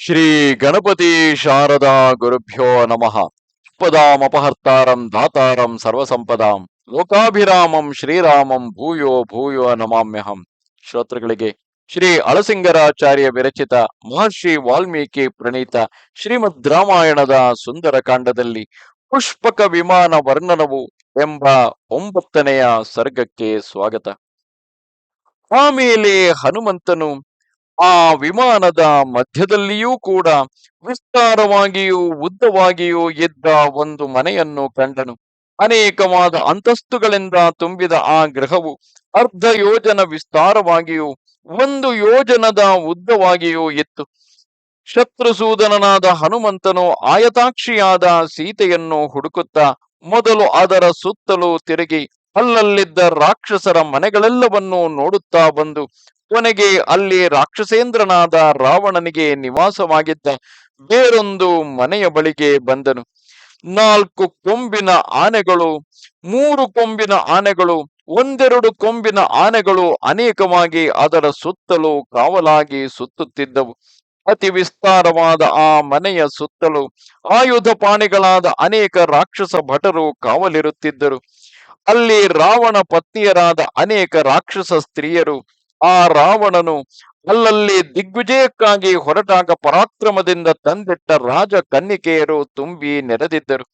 ಶ್ರೀ ಗಣಪತಿ ಶಾರದಾ ಗುರುಭ್ಯೋ ನಮಃ. ಪದಾಂ ಅಪಹರ್ತಾರಂ ದಾತಾರಂ ಸರ್ವಸಂಪದಾಂ. ಲೋಕಾಭಿರಾಮಂ ಶ್ರೀರಾಮಂ ಭೂಯೋ ಭೂಯೋ ನಮಾಮ್ಯಹಂ. ಶ್ರೋತೃಗಳಿಗೆ ಶ್ರೀ ಅಳಸಿಂಗರಾಚಾರ್ಯ ವಿರಚಿತ ಮಹರ್ಷಿ ವಾಲ್ಮೀಕಿ ಪ್ರಣೀತ ಶ್ರೀಮದ್ ರಾಮಾಯಣದ ಸುಂದರ ಕಾಂಡದಲ್ಲಿ ಪುಷ್ಪಕ ವಿಮಾನ ವರ್ಣನವು ಎಂಬ ಒಂಬತ್ತನೆಯ ಸರ್ಗಕ್ಕೆ ಸ್ವಾಗತ. ಆಮೇಲೆ ಹನುಮಂತನು ಆ ವಿಮಾನದ ಮಧ್ಯದಲ್ಲಿಯೂ ಕೂಡ ವಿಸ್ತಾರವಾಗಿಯೂ ಉದ್ದವಾಗಿಯೂ ಇದ್ದ ಒಂದು ಮನೆಯನ್ನು ಕಂಡನು. ಅನೇಕವಾದ ಅಂತಸ್ತುಗಳಿಂದ ತುಂಬಿದ ಆ ಗೃಹವು ಅರ್ಧ ಯೋಜನ ವಿಸ್ತಾರವಾಗಿಯೂ ಒಂದು ಯೋಜನದ ಉದ್ದವಾಗಿಯೂ ಇತ್ತು. ಶತ್ರುಸೂದನನಾದ ಹನುಮಂತನು ಆಯತಾಕ್ಷಿಯಾದ ಸೀತೆಯನ್ನು ಹುಡುಕುತ್ತಾ ಮೊದಲು ಅದರ ಸುತ್ತಲೂ ತಿರುಗಿ, ಅಲ್ಲಲ್ಲಿದ್ದ ರಾಕ್ಷಸರ ಮನೆಗಳೆಲ್ಲವನ್ನೂ ನೋಡುತ್ತಾ ಬಂದು ಕೊನೆಗೆ ಅಲ್ಲಿ ರಾಕ್ಷಸೇಂದ್ರನಾದ ರಾವಣನಿಗೆ ನಿವಾಸವಾಗಿದ್ದ ಬೇರೊಂದು ಮನೆಯ ಬಳಿಗೆ ಬಂದನು. ನಾಲ್ಕು ಕೊಂಬಿನ ಆನೆಗಳು, ಮೂರು ಕೊಂಬಿನ ಆನೆಗಳು, ಒಂದೆರಡು ಕೊಂಬಿನ ಆನೆಗಳು ಅನೇಕವಾಗಿ ಅದರ ಸುತ್ತಲೂ ಕಾವಲಾಗಿ ಸುತ್ತುತ್ತಿದ್ದವು. ಅತಿ ವಿಸ್ತಾರವಾದ ಆ ಮನೆಯ ಸುತ್ತಲೂ ಆಯುಧ ಪಾಣಿಗಳಾದ ಅನೇಕ ರಾಕ್ಷಸ ಭಟರು ಕಾವಲಿರುತ್ತಿದ್ದರು. ಅಲ್ಲಿ ರಾವಣ ಪತ್ನಿಯರಾದ ಅನೇಕ ರಾಕ್ಷಸ ಸ್ತ್ರೀಯರು ಆ ರಾವಣನು ಅಲ್ಲಲ್ಲಿ ದಿಗ್ವಿಜಯಕ್ಕಾಗಿ ಹೊರಟಾಗ ಪರಾಕ್ರಮದಿಂದ ತಂದಿಟ್ಟ ರಾಜ ಕನ್ನಿಕೆಯರು ತುಂಬಿ ನೆರೆದಿದ್ದರು.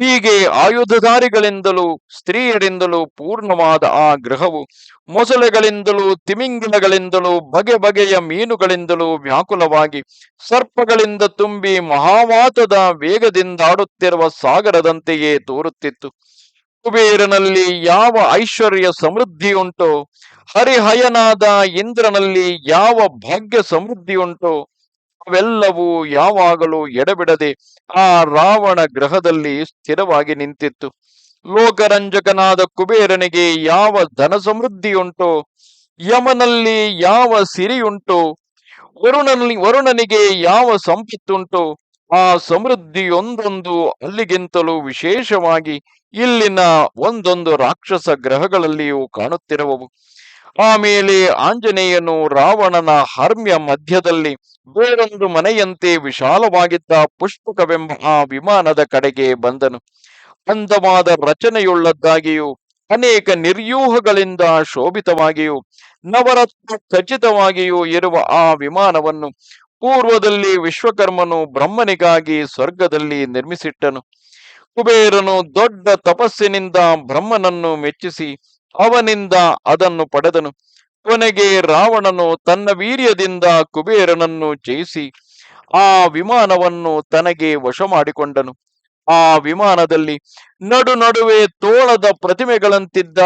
ಹೀಗೆ ಆಯುಧಧಾರಿಗಳಿಂದಲೂ, ಸ್ತ್ರೀಯರಿಂದಲೂ ಪೂರ್ಣವಾದ ಆ ಗೃಹವು ಮೊಸಳೆಗಳಿಂದಲೂ, ತಿಮಿಂಗಿಲಗಳಿಂದಲೂ, ಬಗೆ ಬಗೆಯ ಮೀನುಗಳಿಂದಲೂ ವ್ಯಾಕುಲವಾಗಿ ಸರ್ಪಗಳಿಂದ ತುಂಬಿ ಮಹಾವಾತದ ವೇಗದಿಂದಾಡುತ್ತಿರುವ ಸಾಗರದಂತೆಯೇ ತೋರುತ್ತಿತ್ತು. ಕುಬೇರನಲ್ಲಿ ಯಾವ ಐಶ್ವರ್ಯ ಸಮೃದ್ಧಿ ಉಂಟೋ? ಹರಿಹಯನಾದ ಇಂದ್ರನಲ್ಲಿ ಯಾವ ಭಾಗ್ಯ ಸಮೃದ್ಧಿ ಉಂಟೋ? ಅವೆಲ್ಲವೂ ಯಾವಾಗಲೂ ಎಡಬಿಡದೆ ಆ ರಾವಣ ಗ್ರಹದಲ್ಲಿ ಸ್ಥಿರವಾಗಿ ನಿಂತಿತ್ತು. ಲೋಕರಂಜಕನಾದ ಕುಬೇರನಿಗೆ ಯಾವ ಧನ ಸಮೃದ್ಧಿ ಉಂಟೋ? ಯಮನಲ್ಲಿ ಯಾವ ಸಿರಿಯುಂಟು ವರುಣನಲ್ಲಿ, ವರುಣನಿಗೆ ಯಾವ ಸಂಪತ್ತುಂಟೋ ಆ ಸಮೃದ್ಧಿಯೊಂದೊಂದು ಅಲ್ಲಿಗಿಂತಲೂ ವಿಶೇಷವಾಗಿ ಇಲ್ಲಿನ ಒಂದೊಂದು ರಾಕ್ಷಸ ಗ್ರಹಗಳಲ್ಲಿಯೂ ಕಾಣುತ್ತಿರುವವು. ಆಮೇಲೆ ಆಂಜನೇಯನು ರಾವಣನ ಹರ್ಮ್ಯ ಮಧ್ಯದಲ್ಲಿ ಬೇರೊಂದು ಮನೆಯಂತೆ ವಿಶಾಲವಾಗಿದ್ದ ಪುಷ್ಪಕವೆಂಬ ಆ ವಿಮಾನದ ಕಡೆಗೆ ಬಂದನು. ಅಂದವಾದ ರಚನೆಯುಳ್ಳದ್ದಾಗಿಯೂ, ಅನೇಕ ನಿರ್ಯೂಹಗಳಿಂದ ಶೋಭಿತವಾಗಿಯೂ, ನವರತ್ನ ಖಚಿತವಾಗಿಯೂ ಇರುವ ಆ ವಿಮಾನವನ್ನು ಪೂರ್ವದಲ್ಲಿ ವಿಶ್ವಕರ್ಮನು ಬ್ರಹ್ಮನಿಗಾಗಿ ಸ್ವರ್ಗದಲ್ಲಿ ನಿರ್ಮಿಸಿಟ್ಟನು. ಕುಬೇರನು ದೊಡ್ಡ ತಪಸ್ಸಿನಿಂದ ಬ್ರಹ್ಮನನ್ನು ಮೆಚ್ಚಿಸಿ ಅವನಿಂದ ಅದನ್ನು ಪಡೆದನು. ಕೊನೆಗೆ ರಾವಣನು ತನ್ನ ವೀರ್ಯದಿಂದ ಕುಬೇರನನ್ನು ಜಯಿಸಿ ಆ ವಿಮಾನವನ್ನು ತನಗೆ ವಶ ಮಾಡಿಕೊಂಡನು ಆ ವಿಮಾನದಲ್ಲಿ ನಡು ನಡುವೆ ತೋಳದ ಪ್ರತಿಮೆಗಳಂತಿದ್ದ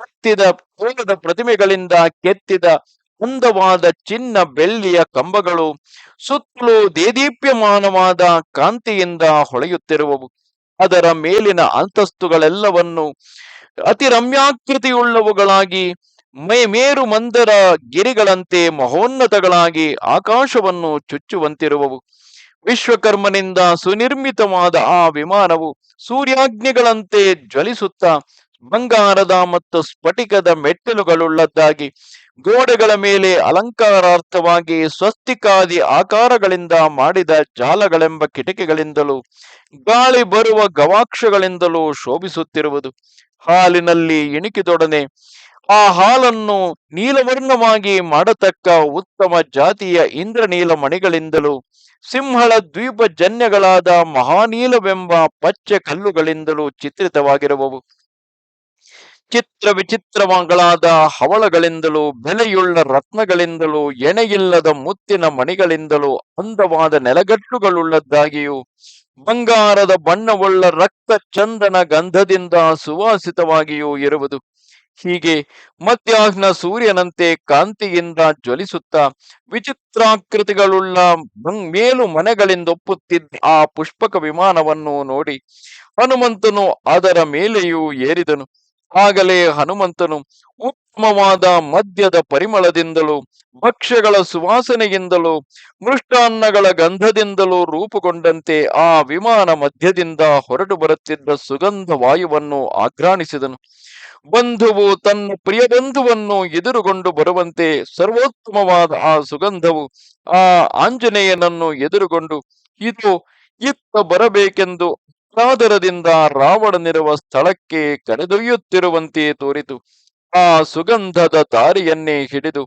ಕೆತ್ತಿದ ತೋಳದ ಪ್ರತಿಮೆಗಳಿಂದ ಕೆತ್ತಿದ ಅಂದವಾದ ಚಿನ್ನ ಬೆಳ್ಳಿಯ ಕಂಬಗಳು ಸುತ್ತಲೂ ದೇದೀಪ್ಯಮಾನವಾದ ಕಾಂತಿಯಿಂದ ಹೊಳೆಯುತ್ತಿರುವವು. ಅದರ ಮೇಲಿನ ಅಂತಸ್ತುಗಳೆಲ್ಲವನ್ನು ಅತಿ ರಮ್ಯಾಕೃತಿಯುಳ್ಳವುಗಳಾಗಿ ಮೇ ಮೇರು ಮಂದರ ಗಿರಿಗಳಂತೆ ಮಹೋನ್ನತಗಳಾಗಿ ಆಕಾಶವನ್ನು ಚುಚ್ಚುವಂತಿರುವವು. ವಿಶ್ವಕರ್ಮನಿಂದ ಸುನಿರ್ಮಿತವಾದ ಆ ವಿಮಾನವು ಸೂರ್ಯಾಗ್ನಿಗಳಂತೆ ಜ್ವಲಿಸುತ್ತಾ ಬಂಗಾರದ ಮತ್ತು ಸ್ಫಟಿಕದ ಮೆಟ್ಟಿಲುಗಳುಳ್ಳದ್ದಾಗಿ ಗೋಡೆಗಳ ಮೇಲೆ ಅಲಂಕಾರಾರ್ಥವಾಗಿ ಸ್ವಸ್ತಿಕಾದಿ ಆಕಾರಗಳಿಂದ ಮಾಡಿದ ಜಾಲಗಳೆಂಬ ಕಿಟಕಿಗಳಿಂದಲೂ, ಗಾಳಿ ಬರುವ ಗವಾಕ್ಷಗಳಿಂದಲೂ ಶೋಭಿಸುತ್ತಿರುವುದು. ಹಾಲಿನಲ್ಲಿ ಇಣಿಕಿದೊಡನೆ ಆ ಹಾಲನ್ನು ನೀಲವರ್ಣವಾಗಿ ಮಾಡತಕ್ಕ ಉತ್ತಮ ಜಾತಿಯ ಇಂದ್ರನೀಲ ಮಣಿಗಳಿಂದಲೂ ಸಿಂಹಳ ದ್ವೀಪ ಜನ್ಯಗಳಾದ ಮಹಾನೀಲವೆಂಬ ಪಚ್ಚೆ ಕಲ್ಲುಗಳಿಂದಲೂ ಚಿತ್ರಿತವಾಗಿರುವವು. ಚಿತ್ರ ವಿಚಿತ್ರಗಳಾದ ಹವಳಗಳಿಂದಲೂ, ಬೆಲೆಯುಳ್ಳ ರತ್ನಗಳಿಂದಲೂ, ಎಣೆಯಿಲ್ಲದ ಮುತ್ತಿನ ಮಣಿಗಳಿಂದಲೂ, ಅಂದವಾದ ನೆಲಗಟ್ಟುಗಳುಳ್ಳದ್ದಾಗಿಯೂ, ಬಂಗಾರದ ಬಣ್ಣವುಳ್ಳ ರಕ್ತ ಚಂದನ ಗಂಧದಿಂದ ಸುವಾಸಿತವಾಗಿಯೂ ಇರುವುದು. ಹೀಗೆ ಮಧ್ಯಾಹ್ನ ಸೂರ್ಯನಂತೆ ಕಾಂತಿಯಿಂದ ಜ್ವಲಿಸುತ್ತಾ, ವಿಚಿತ್ರಾಕೃತಿಗಳುಳ್ಳ ಮೇಲು ಮನೆಗಳಿಂದೊಪ್ಪುತ್ತಿದ್ದ ಆ ಪುಷ್ಪಕ ವಿಮಾನವನ್ನು ನೋಡಿ, ಹನುಮಂತನು ಅದರ ಮೇಲೆಯೂ ಏರಿದನು. ಆಗಲೇ ಹನುಮಂತನು ಉತ್ತಮವಾದ ಮದ್ಯದ ಪರಿಮಳದಿಂದಲೂ, ಭಕ್ಷ್ಯಗಳ ಸುವಾಸನೆಯಿಂದಲೂ, ಮೃಷ್ಟಾನ್ನಗಳ ಗಂಧದಿಂದಲೂ ರೂಪುಗೊಂಡಂತೆ ಆ ವಿಮಾನ ಮಧ್ಯದಿಂದ ಹೊರಟು ಬರುತ್ತಿದ್ದ ಸುಗಂಧ ವಾಯುವನ್ನು ಆಘ್ರಾಣಿಸಿದನು. ಬಂಧುವು ತನ್ನ ಪ್ರಿಯ ಬಂಧುವನ್ನು ಎದುರುಗೊಂಡು ಬರುವಂತೆ ಸರ್ವೋತ್ತಮವಾದ ಆ ಸುಗಂಧವು ಆ ಆಂಜನೇಯನನ್ನು ಎದುರುಗೊಂಡು, ಇದು ಇತ್ತ ಬರಬೇಕೆಂದು ಸಾದರದಿಂದ ರಾವಣನಿರುವ ಸ್ಥಳಕ್ಕೆ ಕರೆದೊಯ್ಯುತ್ತಿರುವಂತೆ ತೋರಿತು. ಆ ಸುಗಂಧದ ದಾರಿಯನ್ನೇ ಹಿಡಿದು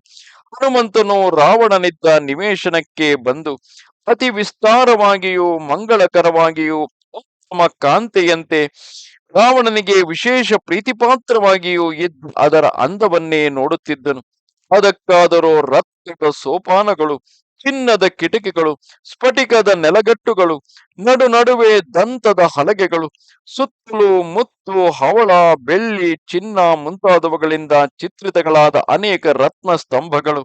ಹನುಮಂತನು ರಾವಣನಿದ್ದ ನಿವೇಶನಕ್ಕೆ ಬಂದು ಅತಿ ವಿಸ್ತಾರವಾಗಿಯೂ ಮಂಗಳಕರವಾಗಿಯೂ ಉತ್ತಮ ಕಾಂತೆಯಂತೆ ರಾವಣನಿಗೆ ವಿಶೇಷ ಪ್ರೀತಿಪಾತ್ರವಾಗಿಯೂ ಇದ್ದು ಅದರ ಅಂದವನ್ನೇ ನೋಡುತ್ತಿದ್ದನು. ಅದಕ್ಕಾದರೂ ರತ್ನದ ಸೋಪಾನಗಳು ಚಿನ್ನದ ಕಿಟಕಿಗಳು, ಸ್ಫಟಿಕದ ನೆಲಗಟ್ಟುಗಳು, ನಡು ನಡುವೆ ದಂತದ ಹಲಗೆಗಳು, ಸುತ್ತಲೂ ಮುತ್ತು, ಹವಳ, ಬೆಳ್ಳಿ, ಚಿನ್ನ ಮುಂತಾದವುಗಳಿಂದ ಚಿತ್ರಿತಗಳಾದ ಅನೇಕ ರತ್ನ ಸ್ತಂಭಗಳು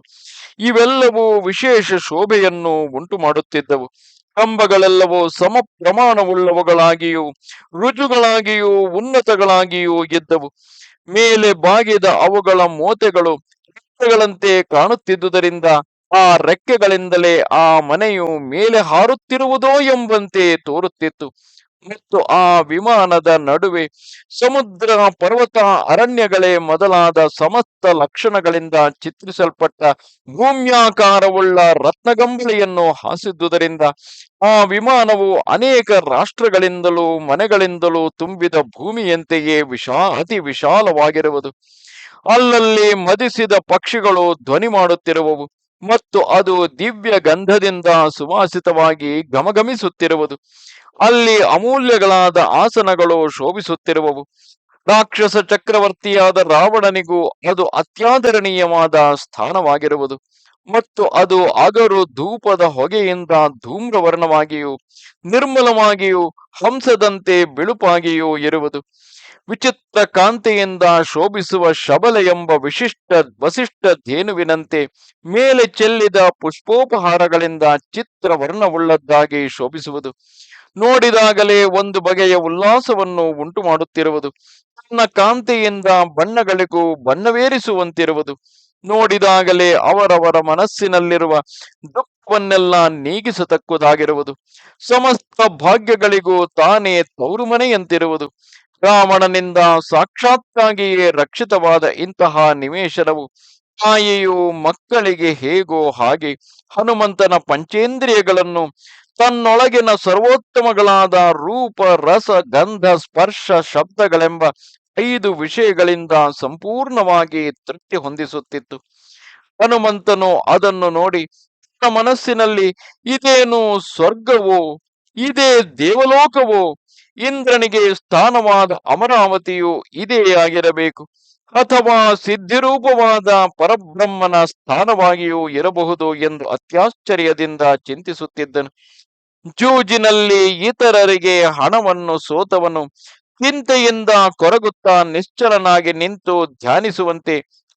ಇವೆಲ್ಲವೂ ವಿಶೇಷ ಶೋಭೆಯನ್ನು ಉಂಟು ಮಾಡುತ್ತಿದ್ದವು ಕಂಬಗಳೆಲ್ಲವೂ ಸಮ ಪ್ರಮಾಣವುಳ್ಳವುಗಳಾಗಿಯೂ ರುಜುಗಳಾಗಿಯೂ, ಉನ್ನತಗಳಾಗಿಯೂ ಇದ್ದವು. ಮೇಲೆ ಬಾಗಿದ ಅವುಗಳ ಮೋತೆಗಳು ಚಿತ್ರಗಳಂತೆ ಕಾಣುತ್ತಿದ್ದುದರಿಂದ ಆ ರೆಕ್ಕೆಗಳಿಂದಲೇ ಆ ಮನೆಯು ಮೇಲೆ ಹಾರುತ್ತಿರುವುದೋ ಎಂಬಂತೆ ತೋರುತ್ತಿತ್ತು. ಮತ್ತು ಆ ವಿಮಾನದ ನಡುವೆ ಸಮುದ್ರ, ಪರ್ವತ, ಅರಣ್ಯಗಳೇ ಮೊದಲಾದ ಸಮಸ್ತ ಲಕ್ಷಣಗಳಿಂದ ಚಿತ್ರಿಸಲ್ಪಟ್ಟ ಭೂಮ್ಯಾಕಾರವುಳ್ಳ ರತ್ನಗಂಬಳಿಯನ್ನು ಹಾಸಿದ್ದುದರಿಂದ ಆ ವಿಮಾನವು ಅನೇಕ ರಾಷ್ಟ್ರಗಳಿಂದಲೂ ಮನೆಗಳಿಂದಲೂ ತುಂಬಿದ ಭೂಮಿಯಂತೆಯೇ ವಿಶಾ, ಅತಿ ವಿಶಾಲವಾಗಿರುವುದು. ಅಲ್ಲಲ್ಲಿ ಮದಿಸಿದ ಪಕ್ಷಿಗಳು ಧ್ವನಿ ಮಾಡುತ್ತಿರುವವು. ಮತ್ತು ಅದು ದಿವ್ಯ ಗಂಧದಿಂದ ಸುವಾಸಿತವಾಗಿ ಗಮಗಮಿಸುತ್ತಿರುವುದು. ಅಲ್ಲಿ ಅಮೂಲ್ಯಗಳಾದ ಆಸನಗಳು ಶೋಭಿಸುತ್ತಿರುವವು. ರಾಕ್ಷಸ ಚಕ್ರವರ್ತಿಯಾದ ರಾವಣನಿಗೂ ಅದು ಅತ್ಯಾದರಣೀಯವಾದ ಸ್ಥಾನವಾಗಿರುವುದು. ಮತ್ತು ಅದು ಅಗರು ಧೂಪದ ಹೊಗೆಯಿಂದ ಧೂಮ್ರವರ್ಣವಾಗಿಯೂ ನಿರ್ಮಲವಾಗಿಯೂ ಹಂಸದಂತೆ ಬಿಳುಪಾಗಿಯೂ ಇರುವುದು. ವಿಚಿತ್ರ ಕಾಂತೆಯಿಂದ ಶೋಭಿಸುವ ಶಬಲ ಎಂಬ ವಿಶಿಷ್ಟ ವಸಿಷ್ಠ ಧೇನುವಿನಂತೆ ಮೇಲೆ ಚೆಲ್ಲಿದ ಪುಷ್ಪೋಪಹಾರಗಳಿಂದ ಚಿತ್ರ ವರ್ಣವುಳ್ಳದ್ದಾಗಿ ಶೋಭಿಸುವುದು. ನೋಡಿದಾಗಲೇ ಒಂದು ಬಗೆಯ ಉಲ್ಲಾಸವನ್ನು ಉಂಟು ಮಾಡುತ್ತಿರುವುದು ತನ್ನ ಕಾಂತೆಯಿಂದ ಬಣ್ಣಗಳಿಗೂ ಬಣ್ಣವೇರಿಸುವಂತಿರುವುದು. ನೋಡಿದಾಗಲೇ ಅವರವರ ಮನಸ್ಸಿನಲ್ಲಿರುವ ದುಃಖವನ್ನೆಲ್ಲ ನೀಗಿಸತಕ್ಕುದಾಗಿರುವುದು. ಸಮಸ್ತ ಭಾಗ್ಯಗಳಿಗೂ ತಾನೇ ತೌರುಮನೆಯಂತಿರುವುದು. ರಾವಣನಿಂದ ಸಾಕ್ಷಾತ್ತಾಗಿಯೇ ರಕ್ಷಿತವಾದ ಇಂತಹ ನಿವೇಶನವು ತಾಯಿಯು ಮಕ್ಕಳಿಗೆ ಹೇಗೋ ಹಾಗೆ ಹನುಮಂತನ ಪಂಚೇಂದ್ರಿಯಗಳನ್ನು ತನ್ನೊಳಗಿನ ಸರ್ವೋತ್ತಮಗಳಾದ ರೂಪ, ರಸ, ಗಂಧ, ಸ್ಪರ್ಶ, ಶಬ್ದಗಳೆಂಬ ಐದು ವಿಷಯಗಳಿಂದ ಸಂಪೂರ್ಣವಾಗಿ ತೃಪ್ತಿ ಹೊಂದಿಸುತ್ತಿತ್ತು. ಹನುಮಂತನು ಅದನ್ನು ನೋಡಿ ತನ್ನ ಮನಸ್ಸಿನಲ್ಲಿ ಇದೇನು ಸ್ವರ್ಗವೋ, ಇದೇ ದೇವಲೋಕವೋ ಇಂದ್ರನಿಗೆ ಸ್ಥಾನವಾದ ಅಮರಾವತಿಯು ಇದೇ ಆಗಿರಬೇಕು. ಅಥವಾ ಸಿದ್ಧಿರೂಪವಾದ ಪರಬ್ರಹ್ಮನ ಸ್ಥಾನವಾಗಿಯೂ ಇರಬಹುದು ಎಂದು ಅತ್ಯಾಶ್ಚರ್ಯದಿಂದ ಚಿಂತಿಸುತ್ತಿದ್ದನು. ಜೂಜಿನಲ್ಲಿ ಇತರರಿಗೆ ಹಣವನ್ನು ಸೋತವನು. ಚಿಂತೆಯಿಂದ ಕೊರಗುತ್ತಾ ನಿಶ್ಚಲನಾಗಿ ನಿಂತು ಧ್ಯಾನಿಸುವಂತೆ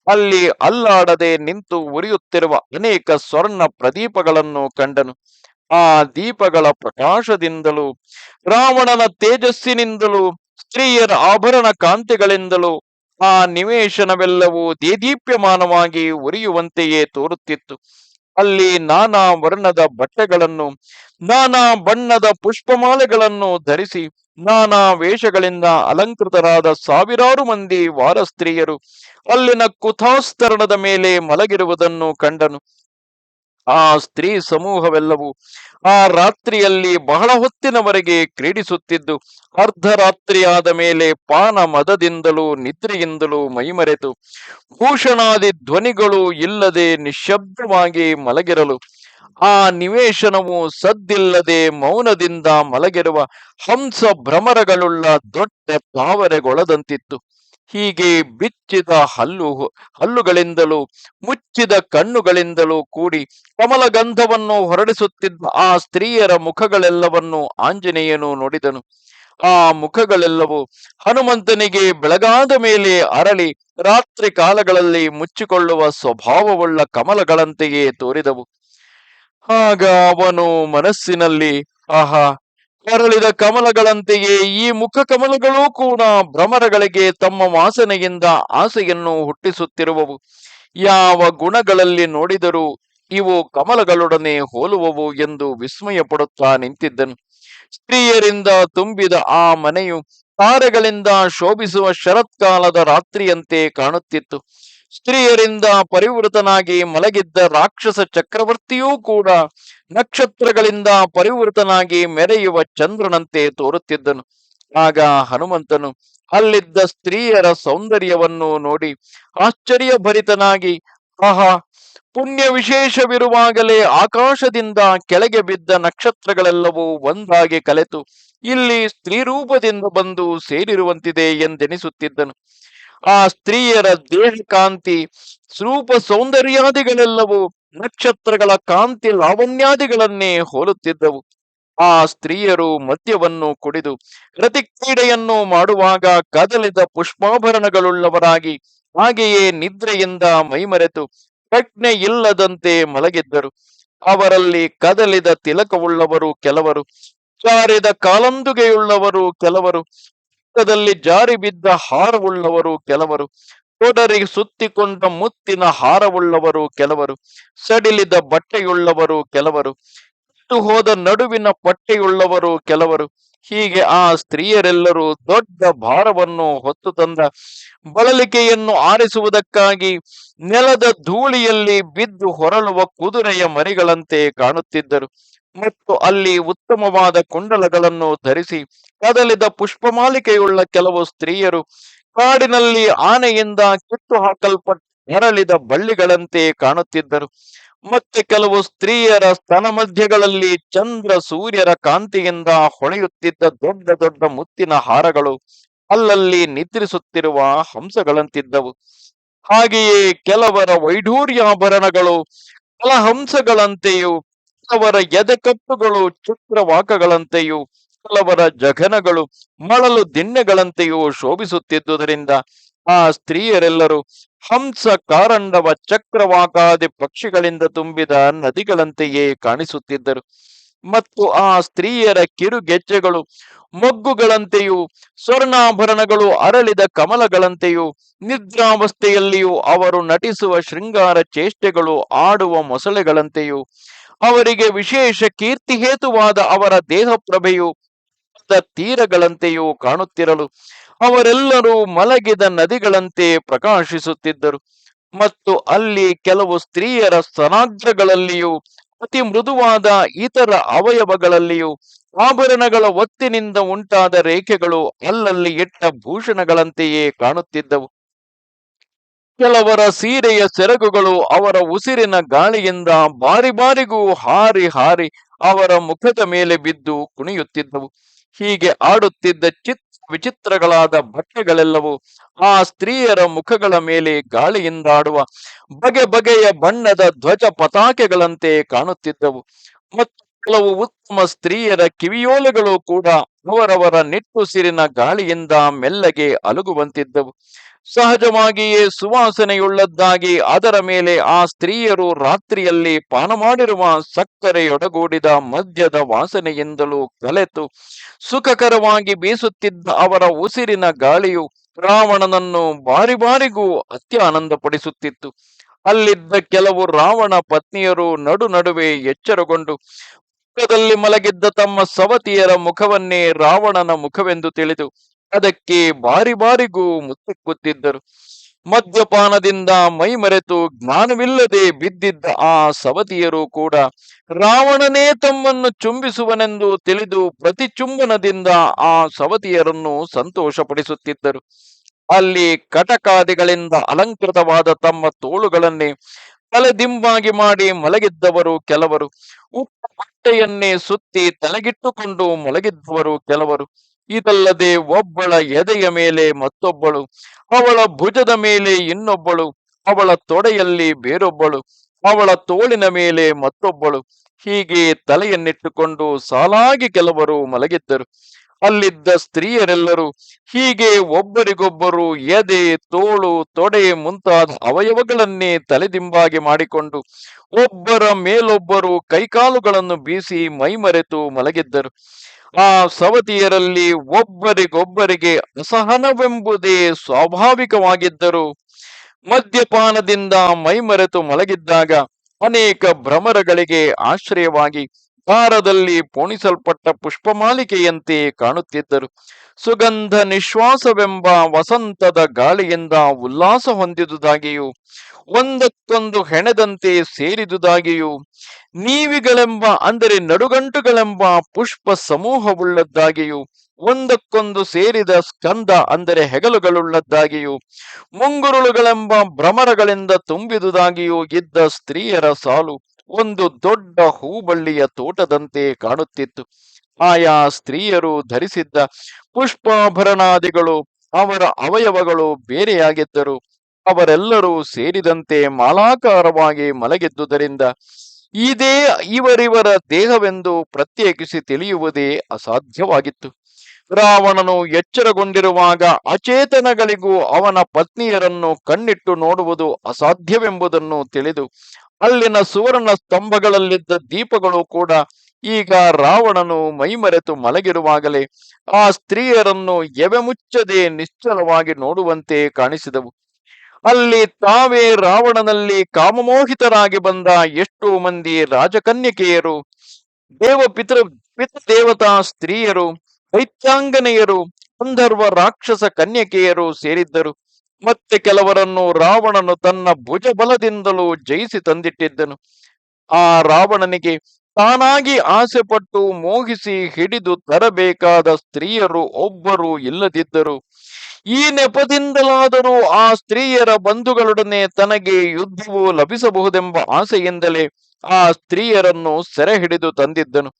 ಅಲ್ಲಿ ಅಲ್ಲಾಡದೆ ನಿಂತು ಉರಿಯುತ್ತಿರುವ ಅನೇಕ ಸ್ವರ್ಣ ಪ್ರದೀಪಗಳನ್ನು ಕಂಡನು. ಆ ದೀಪಗಳ ಪ್ರಕಾಶದಿಂದಲೂ, ರಾವಣನ ತೇಜಸ್ಸಿನಿಂದಲೂ, ಸ್ತ್ರೀಯರ ಆಭರಣ ಕಾಂತಿಗಳಿಂದಲೂ ಆ ನಿವೇಶನವೆಲ್ಲವೂ ದೇದೀಪ್ಯಮಾನವಾಗಿ ಉರಿಯುವಂತೆಯೇ ತೋರುತ್ತಿತ್ತು. ಅಲ್ಲಿ ನಾನಾ ವರ್ಣದ ಬಟ್ಟೆಗಳನ್ನು, ನಾನಾ ಬಣ್ಣದ ಪುಷ್ಪಮಾಲೆಗಳನ್ನು ಧರಿಸಿ, ನಾನಾ ವೇಷಗಳಿಂದ ಅಲಂಕೃತರಾದ ಸಾವಿರಾರು ಮಂದಿ ವಾರಸ್ತ್ರೀಯರು ಅಲ್ಲಿನ ಕುಥಾಸ್ತರಣದ ಮೇಲೆ ಮಲಗಿರುವುದನ್ನು ಕಂಡನು. ಆ ಸ್ತ್ರೀ ಸಮೂಹವೆಲ್ಲವೂ ಆ ರಾತ್ರಿಯಲ್ಲಿ ಬಹಳ ಹೊತ್ತಿನವರೆಗೆ ಕ್ರೀಡಿಸುತ್ತಿದ್ದು ಅರ್ಧರಾತ್ರಿಯಾದ ಮೇಲೆ ಪಾನ ಮದದಿಂದಲೂ ನಿದ್ರೆಯಿಂದಲೂ ಮೈಮರೆತು. ಭೂಷಣಾದಿ ಧ್ವನಿಗಳು ಇಲ್ಲದೆ ನಿಶ್ಶಬ್ದವಾಗಿ ಮಲಗಿರಲು, ಆ ನಿವೇಶನವು ಸದ್ದಿಲ್ಲದೆ ಮೌನದಿಂದ ಮಲಗಿರುವ ಹಂಸ ಭ್ರಮರಗಳುಳ್ಳ ದೊಡ್ಡ ತಾವರೆಗೊಳದಂತಿತ್ತು. ಹೀಗೆ ಬಿಚ್ಚಿದ ಹಲ್ಲು, ಹಲ್ಲುಗಳಿಂದಲೂ, ಮುಚ್ಚಿದ ಕಣ್ಣುಗಳಿಂದಲೂ ಕೂಡಿ ಕಮಲಗಂಧವನ್ನು ಹೊರಡಿಸುತ್ತಿದ್ದ ಆ ಸ್ತ್ರೀಯರ ಮುಖಗಳೆಲ್ಲವನ್ನು ಆಂಜನೇಯನು ನೋಡಿದನು. ಆ ಮುಖಗಳೆಲ್ಲವೂ ಹನುಮಂತನಿಗೆ ಬೆಳಗಾದ ಮೇಲೆ ಅರಳಿ ರಾತ್ರಿ ಕಾಲಗಳಲ್ಲಿ ಮುಚ್ಚಿಕೊಳ್ಳುವ ಸ್ವಭಾವವುಳ್ಳ ಕಮಲಗಳಂತೆಯೇ ತೋರಿದವು. ಆಗ ಅವನು ಮನಸ್ಸಿನಲ್ಲಿ, ಆಹಾ ಅರಳಿದ ಕಮಲಗಳಂತೆಯೇ ಈ ಮುಖ ಕಮಲಗಳೂ ಕೂಡ ಭ್ರಮರಗಳಿಗೆ ತಮ್ಮ ವಾಸನೆಯಿಂದ ಆಸೆಯನ್ನು ಹುಟ್ಟಿಸುತ್ತಿರುವವು. ಯಾವ ಗುಣಗಳಲ್ಲಿ ನೋಡಿದರೂ ಇವು ಕಮಲಗಳೊಡನೆ ಹೋಲುವವು ಎಂದು ವಿಸ್ಮಯ ಪಡುತ್ತಾ ನಿಂತಿದ್ದನು. ಸ್ತ್ರೀಯರಿಂದ ತುಂಬಿದ ಆ ಮನೆಯು ತಾರೆಗಳಿಂದ ಶೋಭಿಸುವ ಶರತ್ಕಾಲದ ರಾತ್ರಿಯಂತೆ ಕಾಣುತ್ತಿತ್ತು. ಸ್ತ್ರೀಯರಿಂದ ಪರಿವೃತನಾಗಿ ಮಲಗಿದ್ದ ರಾಕ್ಷಸ ಚಕ್ರವರ್ತಿಯೂ ಕೂಡ ನಕ್ಷತ್ರಗಳಿಂದ ಪರಿವೃತನಾಗಿ ಮೆರೆಯುವ ಚಂದ್ರನಂತೆ ತೋರುತ್ತಿದ್ದನು. ಆಗ ಹನುಮಂತನು ಅಲ್ಲಿದ್ದ ಸ್ತ್ರೀಯರ ಸೌಂದರ್ಯವನ್ನು ನೋಡಿ ಆಶ್ಚರ್ಯಭರಿತನಾಗಿ, ಆಹಾ, ಪುಣ್ಯ ವಿಶೇಷವಿರುವಾಗಲೇ ಆಕಾಶದಿಂದ ಕೆಳಗೆ ಬಿದ್ದ ನಕ್ಷತ್ರಗಳೆಲ್ಲವೂ ಒಂದಾಗಿ ಕಲೆತು, ಇಲ್ಲಿ ಸ್ತ್ರೀ ರೂಪದಿಂದ ಬಂದು ಸೇರಿರುವಂತಿದೆ ಎಂದೆನಿಸುತ್ತಿದ್ದನು. ಆ ಸ್ತ್ರೀಯರ ದೇಹ ಕಾಂತಿ ಸ್ವರೂಪ ಸೌಂದರ್ಯಾದಿಗಳೆಲ್ಲವೂ ನಕ್ಷತ್ರಗಳ ಕಾಂತಿ ಲಾವಣ್ಯಾದಿಗಳನ್ನೇ ಹೋಲುತ್ತಿದ್ದವು. ಆ ಸ್ತ್ರೀಯರು ಮದ್ಯವನ್ನು ಕುಡಿದು ರತಿಕ್ರೀಡೆಯನ್ನು ಮಾಡುವಾಗ ಕದಲಿದ ಪುಷ್ಪಾಭರಣಗಳುಳ್ಳವರಾಗಿ ಹಾಗೆಯೇ ನಿದ್ರೆಯಿಂದ ಮೈಮರೆತು ಪ್ರಜ್ಞೆ ಇಲ್ಲದಂತೆ ಮಲಗಿದ್ದರು. ಅವರಲ್ಲಿ ಕದಲಿದ ತಿಲಕವುಳ್ಳವರು ಕೆಲವರು ಜಾರಿದ ಕಾಲಂದುಗೆಯುಳ್ಳವರು ಕೆಲವರು ಪಕ್ಕದಲ್ಲಿ ಜಾರಿ ಬಿದ್ದ ಹಾರವುಳ್ಳವರು ಕೆಲವರು ತೊಡರಿಗೆ ಸುತ್ತಿಕೊಂಡ ಮುತ್ತಿನ ಹಾರವುಳ್ಳವರು ಕೆಲವರು, ಸಡಿಲಿದ ಬಟ್ಟೆಯುಳ್ಳವರು ಕೆಲವರು ಕಿತ್ತು ಹೋದ ನಡುವಿನ ಪಟ್ಟೆಯುಳ್ಳವರು ಕೆಲವರು. ಹೀಗೆ ಆ ಸ್ತ್ರೀಯರೆಲ್ಲರೂ ದೊಡ್ಡ ಭಾರವನ್ನು ಹೊತ್ತು ತಂದ ಬಳಲಿಕೆಯನ್ನು ಆರಿಸುವುದಕ್ಕಾಗಿ ನೆಲದ ಧೂಳಿಯಲ್ಲಿ ಬಿದ್ದು ಹೊರಳುವ ಕುದುರೆಯ ಮರಿಗಳಂತೆ ಕಾಣುತ್ತಿದ್ದರು. ಮತ್ತು ಅಲ್ಲಿ ಉತ್ತಮವಾದ ಕುಂಡಲಗಳನ್ನು ಧರಿಸಿ ಕದಲಿದ ಪುಷ್ಪಮಾಲಿಕೆಯುಳ್ಳ ಕೆಲವು ಸ್ತ್ರೀಯರು ಕಾಡಿನಲ್ಲಿ ಆನೆಯಿಂದ ಕಿತ್ತು ಹಾಕಲ್ಪಟ್ಟ ನೆರಳಿದ ಬಳ್ಳಿಗಳಂತೆ ಕಾಣುತ್ತಿದ್ದರು. ಮತ್ತೆ ಕೆಲವು ಸ್ತ್ರೀಯರ ಸ್ತನ ಮಧ್ಯಗಳಲ್ಲಿ ಚಂದ್ರ ಸೂರ್ಯರ ಕಾಂತಿಯಿಂದ ಹೊಳೆಯುತ್ತಿದ್ದ ದೊಡ್ಡ ದೊಡ್ಡ ಮುತ್ತಿನ ಹಾರಗಳು ಅಲ್ಲಲ್ಲಿ ನಿದ್ರಿಸುತ್ತಿರುವ ಹಂಸಗಳಂತಿದ್ದವು. ಹಾಗೆಯೇ ಕೆಲವರ ವೈಢೂರ್ಯಾಭರಣಗಳು ಕಲಹಂಸಗಳಂತೆಯೂ ಕೆಲವರ ಎದೆಕಟ್ಟುಗಳು ಚಿತ್ರವಾಕಗಳಂತೆಯೂ, ಕೆಲವರ ಜಘನಗಳು ಮಳಲು ದಿಣ್ಣೆಗಳಂತೆಯೂ ಶೋಭಿಸುತ್ತಿದ್ದುದರಿಂದ ಆ ಸ್ತ್ರೀಯರೆಲ್ಲರೂ ಹಂಸ ಕಾರಂಡವ ಚಕ್ರವಾಕಾದಿ ಪಕ್ಷಿಗಳಿಂದ ತುಂಬಿದ ನದಿಗಳಂತೆಯೇ ಕಾಣಿಸುತ್ತಿದ್ದರು. ಮತ್ತು ಆ ಸ್ತ್ರೀಯರ ಕಿರುಗೆಜ್ಜೆಗಳು, ಮೊಗ್ಗುಗಳಂತೆಯೂ, ಸ್ವರ್ಣಾಭರಣಗಳು ಅರಳಿದ ಕಮಲಗಳಂತೆಯೂ, ನಿದ್ರಾವಸ್ಥೆಯಲ್ಲಿಯೂ ಅವರು ನಟಿಸುವ ಶೃಂಗಾರ ಚೇಷ್ಟೆಗಳು ಆಡುವ ಮೊಸಳೆಗಳಂತೆಯೂ ಅವರಿಗೆ ವಿಶೇಷ ಕೀರ್ತಿ ಹೇತುವಾದ ಅವರ ದೇಹ ಪ್ರಭೆಯು ತೀರಗಳಂತೆಯೂ ಕಾಣುತ್ತಿರಲು. ಅವರೆಲ್ಲರೂ ಮಲಗಿದ ನದಿಗಳಂತೆ ಪ್ರಕಾಶಿಸುತ್ತಿದ್ದರು. ಮತ್ತು ಅಲ್ಲಿ ಕೆಲವು ಸ್ತ್ರೀಯರ ಸ್ತನಾಗ್ರಗಳಲ್ಲಿಯೂ ಅತಿ ಮೃದುವಾದ ಇತರ ಅವಯವಗಳಲ್ಲಿಯೂ, ಆಭರಣಗಳ ಒತ್ತಿನಿಂದ ಉಂಟಾದ ರೇಖೆಗಳು ಅಲ್ಲಲ್ಲಿ ಇಟ್ಟ ಭೂಷಣಗಳಂತೆಯೇ ಕಾಣುತ್ತಿದ್ದವು. ಕೆಲವರ ಸೀರೆಯ ಸೆರಗುಗಳು ಅವರ ಉಸಿರಿನ ಗಾಳಿಯಿಂದ ಬಾರಿ ಬಾರಿಗೂ ಹಾರಿ ಹಾರಿ ಅವರ ಮುಖದ ಮೇಲೆ ಬಿದ್ದು ಕುಣಿಯುತ್ತಿದ್ದವು. ಹೀಗೆ ಆಡುತ್ತಿದ್ದ ಚಿತ್, ವಿಚಿತ್ರಗಳಾದ ಬಟ್ಟೆಗಳೆಲ್ಲವೂ ಆ ಸ್ತ್ರೀಯರ ಮುಖಗಳ ಮೇಲೆ ಗಾಳಿಯಿಂದಾಡುವ ಬಗೆ ಬಗೆಯ ಬಣ್ಣದ ಧ್ವಜ ಪತಾಕೆಗಳಂತೆ ಕಾಣುತ್ತಿದ್ದವು. ಮತ್ತು ಕೆಲವು ಉತ್ತಮ ಸ್ತ್ರೀಯರ ಕಿವಿಯೋಲೆಗಳು ಕೂಡ ಅವರವರ ನಿಟ್ಟುಸಿರಿನ ಗಾಳಿಯಿಂದ ಮೆಲ್ಲಗೆ ಅಲುಗುವಂತಿದ್ದವು. ಸಹಜವಾಗಿಯೇ ಸುವಾಸನೆಯುಳ್ಳದ್ದಾಗಿ ಅದರ ಮೇಲೆ ಆ ಸ್ತ್ರೀಯರು ರಾತ್ರಿಯಲ್ಲಿ ಪಾನ ಮಾಡಿರುವ ಸಕ್ಕರೆಯೊಡಗೂಡಿದ ಮದ್ಯದ ವಾಸನೆಯಿಂದಲೂ ಕಲೆತು ಸುಖಕರವಾಗಿ ಬೀಸುತ್ತಿದ್ದ ಅವರ ಉಸಿರಿನ ಗಾಳಿಯು ರಾವಣನನ್ನು ಬಾರಿ ಬಾರಿಗೂ ಅತ್ಯಾನಂದಪಡಿಸುತ್ತಿತ್ತು. ಅಲ್ಲಿದ್ದ ಕೆಲವು ರಾವಣ ಪತ್ನಿಯರು ನಡು ನಡುವೆ ಎಚ್ಚರಗೊಂಡು ಮುಖದಲ್ಲಿ ಮಲಗಿದ್ದ ತಮ್ಮ ಸವತಿಯರ ಮುಖವನ್ನೇ ರಾವಣನ ಮುಖವೆಂದು ತಿಳಿದು ಅದಕ್ಕೆ ಬಾರಿ ಬಾರಿಗೂ ಮುತ್ತಿಕ್ಕುತ್ತಿದ್ದರು ಮದ್ಯಪಾನದಿಂದ ಮೈಮರೆತು ಜ್ಞಾನವಿಲ್ಲದೆ ಬಿದ್ದಿದ್ದ ಆ ಸವತಿಯರು ಕೂಡ ರಾವಣನೇ ತಮ್ಮನ್ನು ಚುಂಬಿಸುವನೆಂದು ತಿಳಿದು ಪ್ರತಿ ಚುಂಬನದಿಂದ ಆ ಸವತಿಯರನ್ನು ಸಂತೋಷಪಡಿಸುತ್ತಿದ್ದರು. ಅಲ್ಲಿ ಕಟಕಾದಿಗಳಿಂದ ಅಲಂಕೃತವಾದ ತಮ್ಮ ತೋಳುಗಳನ್ನೇ ತಲೆದಿಂಬಾಗಿ ಮಾಡಿ ಮಲಗಿದ್ದವರು ಕೆಲವರು. ಬಟ್ಟೆಯನ್ನೇ ಸುತ್ತಿ ತಲೆಗಿಟ್ಟುಕೊಂಡು ಮಲಗಿದ್ದವರು ಕೆಲವರು. ಇದಲ್ಲದೆ ಒಬ್ಬಳ ಎದೆಯ ಮೇಲೆ ಮತ್ತೊಬ್ಬಳು. ಅವಳ ಭುಜದ ಮೇಲೆ ಇನ್ನೊಬ್ಬಳು. ಅವಳ ತೊಡೆಯಲ್ಲಿ ಬೇರೊಬ್ಬಳು. ಅವಳ ತೋಳಿನ ಮೇಲೆ ಮತ್ತೊಬ್ಬಳು. ಹೀಗೆ ತಲೆಯನ್ನಿಟ್ಟುಕೊಂಡು ಸಾಲಾಗಿ ಕೆಲವರು ಮಲಗಿದ್ದರು. ಅಲ್ಲಿದ್ದ ಸ್ತ್ರೀಯರೆಲ್ಲರೂ ಹೀಗೆ ಒಬ್ಬರಿಗೊಬ್ಬರು ಎದೆ, ತೋಳು, ತೊಡೆ ಮುಂತಾದ ಅವಯವಗಳನ್ನೇ ತಲೆದಿಂಬಾಗಿ ಮಾಡಿಕೊಂಡು ಒಬ್ಬರ ಮೇಲೊಬ್ಬರು ಕೈಕಾಲುಗಳನ್ನು ಬೀಸಿ ಮೈಮರೆತು ಮಲಗಿದ್ದರು. ಆ ಸವತಿಯರಲ್ಲಿ ಒಬ್ಬರಿಗೊಬ್ಬರಿಗೆ ಅಸಹನವೆಂಬುದೇ ಸ್ವಾಭಾವಿಕವಾಗಿದ್ದರು ಮದ್ಯಪಾನದಿಂದ ಮೈಮರೆತು ಮಲಗಿದ್ದಾಗ ಅನೇಕ ಭ್ರಮರಗಳಿಗೆ ಆಶ್ರಯವಾಗಿ ದಾರದಲ್ಲಿ ಪೋಣಿಸಲ್ಪಟ್ಟ ಪುಷ್ಪಮಾಲಿಕೆಯಂತೆ ಕಾಣುತ್ತಿದ್ದರು. ಸುಗಂಧ ನಿಶ್ವಾಸವೆಂಬ ವಸಂತದ ಗಾಳಿಯಿಂದ ಉಲ್ಲಾಸ ಹೊಂದಿದುದಾಗಿಯೂ, ಒಂದಕ್ಕೊಂದು ಹೆಣೆದಂತೆ ಸೇರಿದುದಾಗಿಯೂ, ನೀವಿಗಳೆಂಬ ಅಂದರೆ ನಡುಗಂಟುಗಳೆಂಬ ಪುಷ್ಪ ಸಮೂಹವುಳ್ಳದ್ದಾಗಿಯೂ, ಒಂದಕ್ಕೊಂದು ಸೇರಿದ ಸ್ಕಂದ ಅಂದರೆ ಹೆಗಲುಗಳುಳ್ಳದ್ದಾಗಿಯೂ, ಮುಂಗುರುಳುಗಳೆಂಬ ಭ್ರಮರಗಳಿಂದ ತುಂಬಿದುದಾಗಿಯೂ ಇದ್ದ ಸ್ತ್ರೀಯರ ಸಾಲು ಒಂದು ದೊಡ್ಡ ಹೂಬಳ್ಳಿಯ ತೋಟದಂತೆ ಕಾಣುತ್ತಿತ್ತು. ಆಯಾ ಸ್ತ್ರೀಯರು ಧರಿಸಿದ್ದ ಪುಷ್ಪಾಭರಣಾದಿಗಳು, ಅವರ ಅವಯವಗಳು ಬೇರೆಯಾಗಿದ್ದರು. ಅವರೆಲ್ಲರೂ ಸೇರಿದಂತೆ ಮಾಲಾಕಾರವಾಗಿ ಮಲಗಿದ್ದುದರಿಂದ ಇದೇ ಇವರಿವರ ದೇಹವೆಂದು ಪ್ರತ್ಯೇಕಿಸಿ ತಿಳಿಯುವುದೇ ಅಸಾಧ್ಯವಾಗಿತ್ತು. ರಾವಣನು ಎಚ್ಚರಗೊಂಡಿರುವಾಗ ಅಚೇತನಗಳಿಗೂ ಅವನ ಪತ್ನಿಯರನ್ನು ಕಣ್ಣಿಟ್ಟು ನೋಡುವುದು ಅಸಾಧ್ಯವೆಂಬುದನ್ನು ತಿಳಿದು ಅಲ್ಲಿನ ಸುವರ್ಣ ಸ್ತಂಭಗಳಲ್ಲಿದ್ದ ದೀಪಗಳು ಕೂಡ ಈಗ ರಾವಣನು ಮೈಮರೆತು ಮಲಗಿರುವಾಗಲೇ ಆ ಸ್ತ್ರೀಯರನ್ನು ಎವೆ ಮುಚ್ಚದೆ ನಿಶ್ಚಲವಾಗಿ ನೋಡುವಂತೆ ಕಾಣಿಸಿದವು. ಅಲ್ಲಿ ತಾವೇ ರಾವಣನಲ್ಲಿ ಕಾಮಮೋಹಿತರಾಗಿ ಬಂದ ಎಷ್ಟೋ ಮಂದಿ ರಾಜಕನ್ಯಕೆಯರು ದೇವ ಪಿತೃ ಪಿತೃದೇವತಾ ಸ್ತ್ರೀಯರು ದೈತ್ಯಾಂಗನೆಯರು ಗಂಧರ್ವ ರಾಕ್ಷಸ ಕನ್ಯಕೆಯರು ಸೇರಿದ್ದರು. ಮತ್ತೆ ಕೆಲವರನ್ನು ರಾವಣನು ತನ್ನ ಭುಜಬಲದಿಂದಲೂ ಜಯಿಸಿ ತಂದಿಟ್ಟಿದ್ದನು. ಆ ರಾವಣನಿಗೆ ತಾನಾಗಿ ಆಸೆಪಟ್ಟು ಮೋಹಿಸಿ ಹಿಡಿದು ತರಬೇಕಾದ ಸ್ತ್ರೀಯರು ಒಬ್ಬರು ಇಲ್ಲದಿದ್ದರು. ಈ ನೆಪದಿಂದಲಾದರೂ ಆ ಸ್ತ್ರೀಯರ ಬಂಧುಗಳೊಡನೆ ತನಗೆ ಯುದ್ಧವು ಲಭಿಸಬಹುದೆಂಬ ಆಸೆಯಿಂದಲೇ ಆ ಸ್ತ್ರೀಯರನ್ನು ಸೆರೆ ಹಿಡಿದು ತಂದಿದ್ದನು.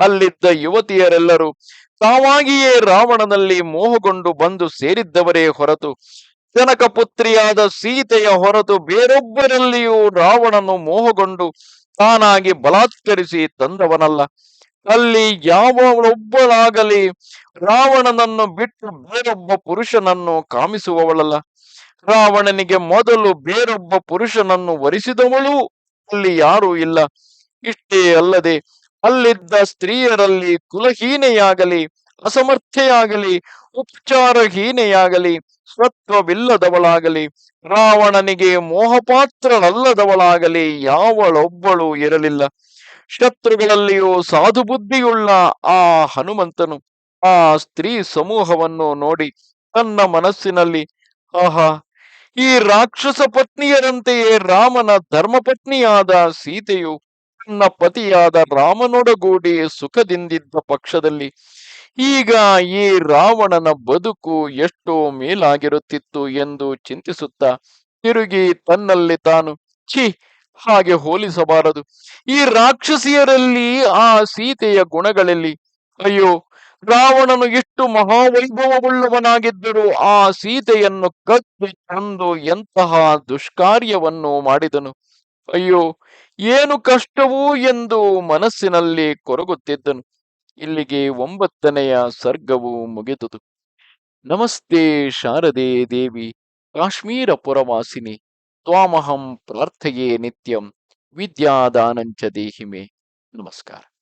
ಅಲ್ಲಿದ್ದ ಯುವತಿಯರೆಲ್ಲರೂ ತಾವಾಗಿಯೇ ರಾವಣನಲ್ಲಿ ಮೋಹಗೊಂಡು ಬಂದು ಸೇರಿದ್ದವರೇ ಹೊರತು ಜನಕ ಪುತ್ರಿಯಾದ ಸೀತೆಯ ಹೊರತು ಬೇರೊಬ್ಬರಲ್ಲಿಯೂ ರಾವಣನು ಮೋಹಗೊಂಡು ತಾನಾಗಿ ಬಲಾತ್ಕರಿಸಿ ತಂದವನಲ್ಲ. ಅಲ್ಲಿ ಯಾವಳೊಬ್ಬಳಾಗಲಿ ರಾವಣನನ್ನು ಬಿಟ್ಟು ಬೇರೊಬ್ಬ ಪುರುಷನನ್ನು ಕಾಮಿಸುವವಳಲ್ಲ. ರಾವಣನಿಗೆ ಮೊದಲು ಬೇರೊಬ್ಬ ಪುರುಷನನ್ನು ವರಿಸಿದವಳು ಅಲ್ಲಿ ಯಾರೂ ಇಲ್ಲ. ಇಷ್ಟೇ ಅಲ್ಲದೆ ಅಲ್ಲಿದ್ದ ಸ್ತ್ರೀಯರಲ್ಲಿ ಕುಲಹೀನೆಯಾಗಲಿ, ಅಸಮರ್ಥೆಯಾಗಲಿ, ಉಪಚಾರಹೀನೆಯಾಗಲಿ, ಸ್ವತ್ವವಿಲ್ಲದವಳಾಗಲಿ, ರಾವಣನಿಗೆ ಮೋಹಪಾತ್ರನಲ್ಲದವಳಾಗಲಿ ಯಾವಳೊಬ್ಬಳು ಇರಲಿಲ್ಲ. ಶತ್ರುಗಳಲ್ಲಿಯೂ ಸಾಧು ಬುದ್ಧಿಯುಳ್ಳ ಆ ಹನುಮಂತನು ಆ ಸ್ತ್ರೀ ಸಮೂಹವನ್ನು ನೋಡಿ ತನ್ನ ಮನಸ್ಸಿನಲ್ಲಿ, ಆಹಾ, ಈ ರಾಕ್ಷಸ ಪತ್ನಿಯರಂತೆಯೇ ರಾಮನ ಧರ್ಮಪತ್ನಿಯಾದ ಸೀತೆಯು ತನ್ನ ಪತಿಯಾದ ರಾಮನೊಡಗೂಡಿ ಸುಖದಿಂದಿದ್ದ ಪಕ್ಷದಲ್ಲಿ ಈಗ ಈ ರಾವಣನ ಬದುಕು ಎಷ್ಟೋ ಮೇಲಾಗಿರುತ್ತಿತ್ತು ಎಂದು ಚಿಂತಿಸುತ್ತಾ ತಿರುಗಿ ತನ್ನಲ್ಲಿ ತಾನು, ಛಿ, ಹಾಗೆ ಹೋಲಿಸಬಾರದು. ಈ ರಾಕ್ಷಸಿಯರಲ್ಲಿ ಆ ಸೀತೆಯ ಗುಣಗಳಲ್ಲಿ? ಅಯ್ಯೋ, ರಾವಣನು ಎಷ್ಟು ಮಹಾವೈಭವಗೊಳ್ಳುವನಾಗಿದ್ದರೂ ಆ ಸೀತೆಯನ್ನು ಕದ್ದು ತಂದು ಎಂತಹ ದುಷ್ಕಾರ್ಯವನ್ನು ಮಾಡಿದನು. ಅಯ್ಯೋ ಏನು ಕಷ್ಟವೂ ಎಂದು ಮನಸ್ಸಿನಲ್ಲಿ ಕೊರಗುತ್ತಿದ್ದನು. ಇಲ್ಲಿಗೆ ಒಂಬತ್ತನೆಯ ಸರ್ಗವು ಮುಗಿದುದು. ನಮಸ್ತೆ ಶಾರದೆ ದೇವಿ ಕಾಶ್ಮೀರ ಪುರವಾಸಿನಿ ತ್ವಾಮಹಂ ಪ್ರಾರ್ಥೆಯೇ ನಿತ್ಯಂ, ವಿದ್ಯಾದಾನಂಚ ದೇಹಿಮೆ. ನಮಸ್ಕಾರ.